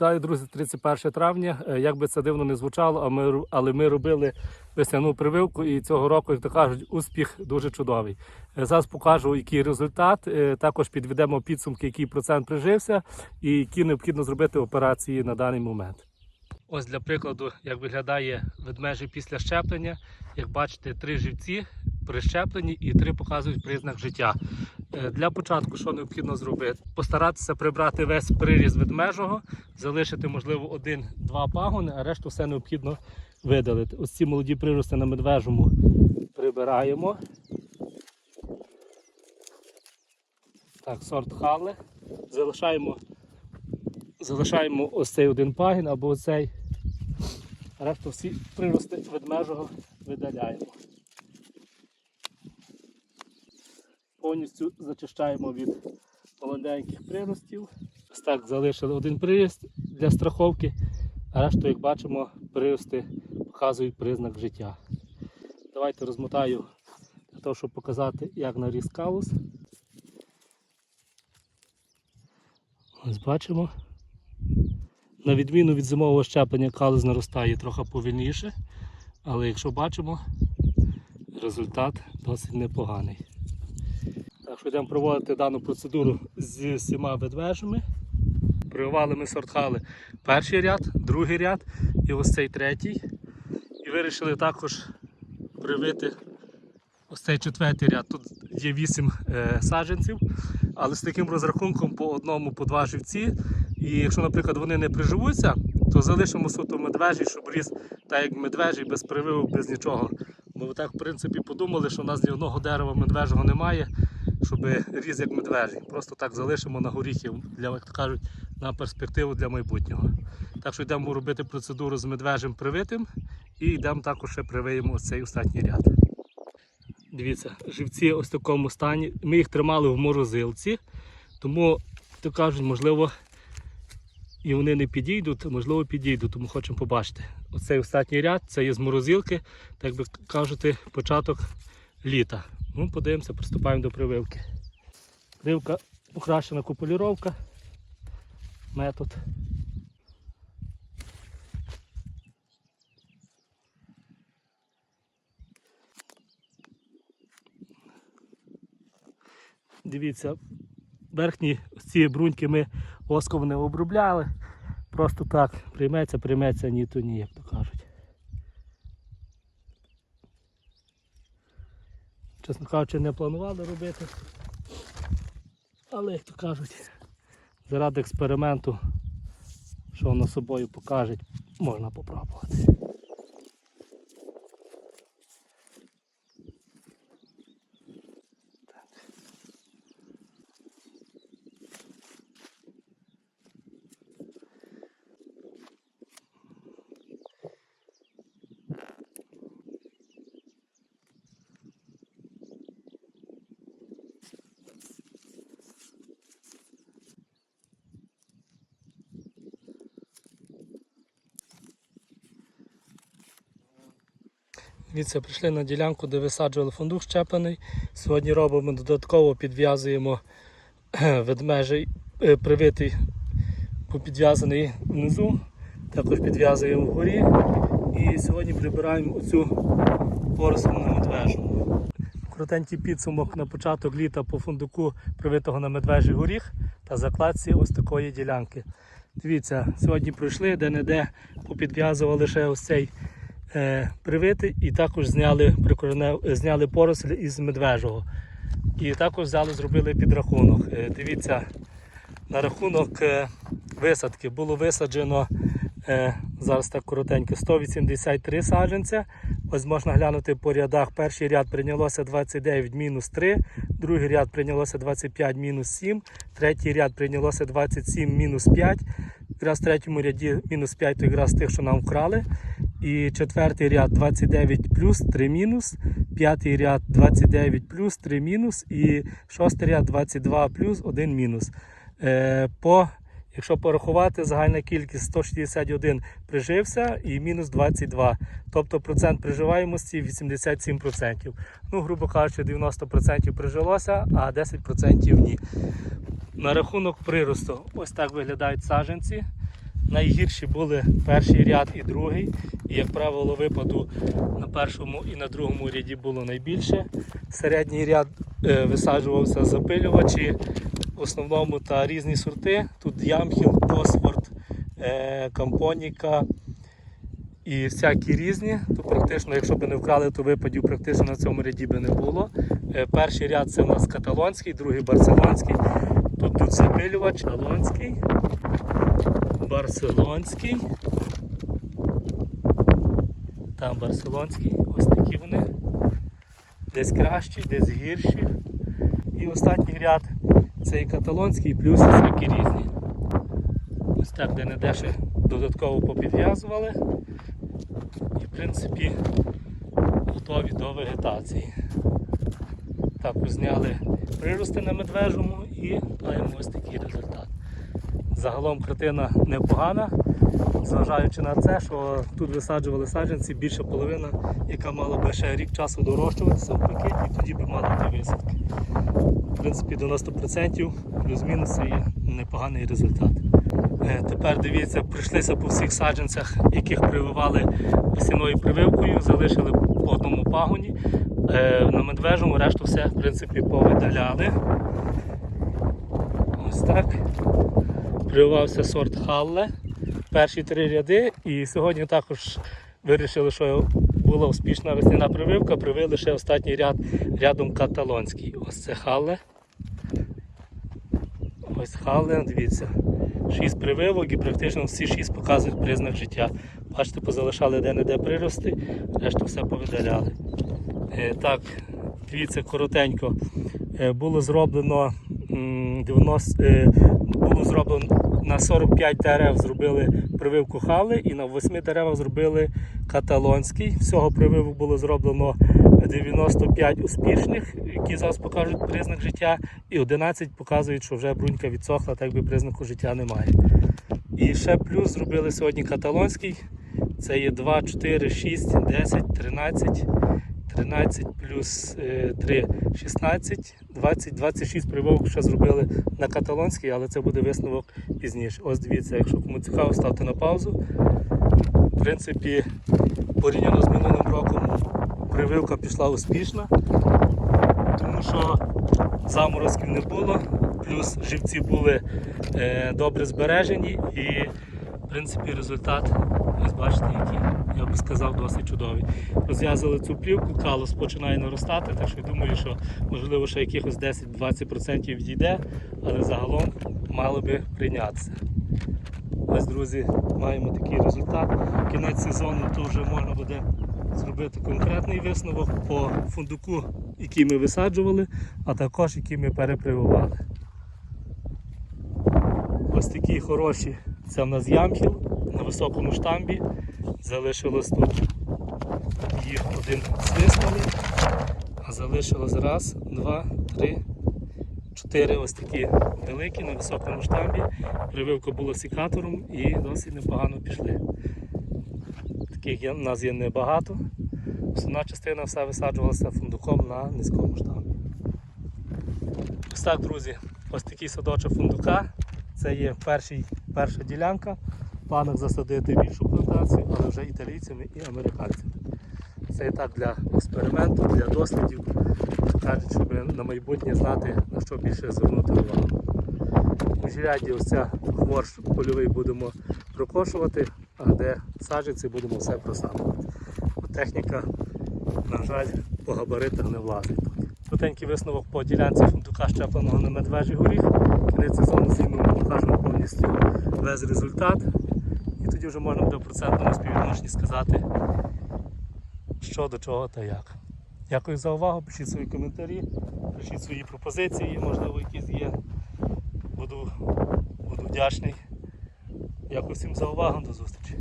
Вітаю, друзі, 31 травня. Е, Як би це дивно не звучало, але ми робили весняну прививку і цього року, як то кажуть, успіх дуже чудовий. Е, Зараз покажу, який результат. Е, Також підведемо підсумки, який процент прижився і які необхідно зробити операції на даний момент. Ось для прикладу, як виглядає ведмежий після щеплення. Як бачите, три живці прищеплені і три показують признак життя. Е, Для початку, що необхідно зробити? Постаратися прибрати весь приріз ведмежого, залишити, можливо, один-два пагони, а решту все необхідно видалити. Ось ці молоді прирости на медвежому прибираємо. Так, сорт хале. Залишаємо, залишаємо ось цей один пагін або оцей. Решту всі прирости ведмежого видаляємо. Повністю зачищаємо від молоденьких приростів. Ось так залишили один приріст для страховки, а решту, як бачимо, прирости показують признак життя. Давайте розмотаю для того, щоб показати, як наріс калус. Ось бачимо. На відміну від зимового щеплення калус наростає трохи повільніше, але якщо бачимо, результат досить непоганий. Що проводити дану процедуру з всіма ведвежами. Прививали ми сортхали перший ряд, другий ряд і ось цей третій. І вирішили також привити ось цей четвертий ряд. Тут є 8 е, саджанців, але з таким розрахунком по одному, по два живці. І якщо, наприклад, вони не приживуться, то залишимо суто медвежий, щоб ріс так як медвежий, без прививок, без нічого. Ми так, в принципі, подумали, що у нас ні одного дерева медвежого немає, щоб ріс як медвежий. Просто так залишимо на горіхів, для, як кажуть, на перспективу для майбутнього. Так що йдемо робити процедуру з медвежим привитим і йдемо також ще привиємо ось цей останній ряд. Дивіться, живці ось в такому стані. Ми їх тримали в морозилці, тому, то кажуть, можливо, і вони не підійдуть, можливо підійдуть, тому хочемо побачити. Оцей останній ряд це є з морозилки, так би кажете, початок літа. Ну, подивимося, приступаємо до прививки. Прививка покращена куполіровка. Метод. Дивіться, верхні ці бруньки ми воском не обробляли. Просто так прийметься, прийметься ні то ні, як то кажуть. Чесно кажучи, не планували робити. Але, як то кажуть, заради експерименту, що воно собою покаже, можна попробувати. Дивіться, прийшли на ділянку, де висаджували фундук щеплений. Сьогодні робимо додатково підв'язуємо ведмежий е, привитий, підв'язаний внизу, також підв'язуємо вгорі. І сьогодні прибираємо оцю на медвежу. Коротенький підсумок на початок літа по фундуку привитого на медвежий горіх та закладці ось такої ділянки. Дивіться, сьогодні пройшли, де-не-де попідв'язували ще ось цей е, привитий і також зняли, прикоренев- зняли поросль із медвежого. І також взяли, зробили підрахунок. Е, дивіться, на рахунок е, висадки було висаджено е, зараз так коротенько 183 саджанця. Ось можна глянути по рядах. Перший ряд прийнялося 29 мінус 3, другий ряд прийнялося 25 мінус 7, третій ряд прийнялося 27 мінус 5. Якраз в третьому ряді мінус 5 то якраз тих, що нам вкрали. І четвертий ряд 29 плюс 3 мінус, п'ятий ряд 29 плюс 3 мінус і шостий ряд 22 плюс 1 мінус. Е, по, якщо порахувати, загальна кількість 161 прижився і мінус 22. Тобто процент приживаємості 87%. Ну, грубо кажучи, 90% прижилося, а 10% ні. На рахунок приросту, ось так виглядають саджанці. Найгірші були перший ряд і другий. І, як правило, випаду на першому і на другому ряді було найбільше. Середній ряд е, висаджувався запилювачі в основному та різні сорти. Тут ямхіл, Босфорд, е, Кампоніка і всякі різні. То практично, якщо б не вкрали, то випадів практично на цьому ряді би не було. Е, Перший ряд це у нас каталонський, другий барселонський. Тут тут запилювач, каталонський, барселонський. Там барселонський, ось такі вони. Десь кращі, десь гірші. І останній ряд це і каталонський, плюс всякі різні. Ось так де не де ще додатково попідв'язували. І в принципі готові до вегетації. Також зняли прирости на медвежому і маємо ось такий результат. Загалом картина непогана, зважаючи на це, що тут висаджували саджанці більша половина, яка мала би ще рік часу дорощуватися в і тоді би мала ті висадки. В принципі, 90% плюс-мінус це є непоганий результат. Е, Тепер дивіться, прийшлися по всіх саджанцях, яких прививали весіною прививкою, залишили по одному пагоні. Е, На медвежому решту все в принципі повидаляли. Ось так. Прививався сорт Халле. Перші три ряди. І сьогодні також вирішили, що була успішна весняна прививка, привили ще останній ряд рядом каталонський. Ось це Халле. Ось Халле, дивіться. Шість прививок і практично всі шість показують признак життя. Бачите, позалишали де-не-де прирости, решту все повидаляли. Е, Так, дивіться коротенько. Е, Було зроблено 90, е, було зроблено на 45 дерев зробили прививку хали і на 8 деревах зробили каталонський. Всього прививок було зроблено 95 успішних, які зараз покажуть признак життя, і 11 показують, що вже брунька відсохла, так би признаку життя немає. І ще плюс зробили сьогодні каталонський. Це є 2, 4, 6, 10, 13. 13 плюс е, 3 16, 20, 26 прививок ще зробили на каталонський, але це буде висновок пізніше. Ось дивіться, якщо кому цікаво, ставте на паузу. В принципі, порівняно з минулим роком прививка пішла успішна, тому що заморозків не було, плюс живці були е, добре збережені і в принципі результат, ось бачите, який, я би сказав, досить чудовий. Розв'язали цю плівку, калос починає наростати, так що я думаю, що можливо ще якихось 10-20% відійде, але загалом мало би прийнятися. Ось, друзі, маємо такий результат. Кінець сезону то вже можна буде зробити конкретний висновок по фундуку, який ми висаджували, а також який ми перепрививали. Ось такі хороші. Це в нас ямхіл на високому штамбі. Залишилось тут їх один свиснули, а залишилось раз, два, три, чотири ось такі великі на високому штамбі. Прививка була секатором і досить непогано пішли. Таких в нас є небагато. Основна частина все висаджувалася фундуком на низькому штамбі. Ось так, друзі, ось такий садочок фундука. Це є перший, перша ділянка. В планах засадити більшу плантацію, але вже італійцями і американцями. Це і так для експерименту, для дослідів. Кажуть, щоб на майбутнє знати, на що більше звернути увагу. У міжряді ось ця хворш польовий будемо прокошувати, а де саджанці будемо все просаджувати. Техніка, на жаль, по габаритах не влазить тут. Висновок по ділянці фундука щепленого на медвежий горіх. Кінець сезону знімемо, покажемо повністю весь результат. І тоді вже можна буде в процентному співвідношенні сказати, що до чого та як. Дякую за увагу, пишіть свої коментарі, пишіть свої пропозиції, можливо, якісь є. Буду, буду вдячний. Дякую всім за увагу, до зустрічі.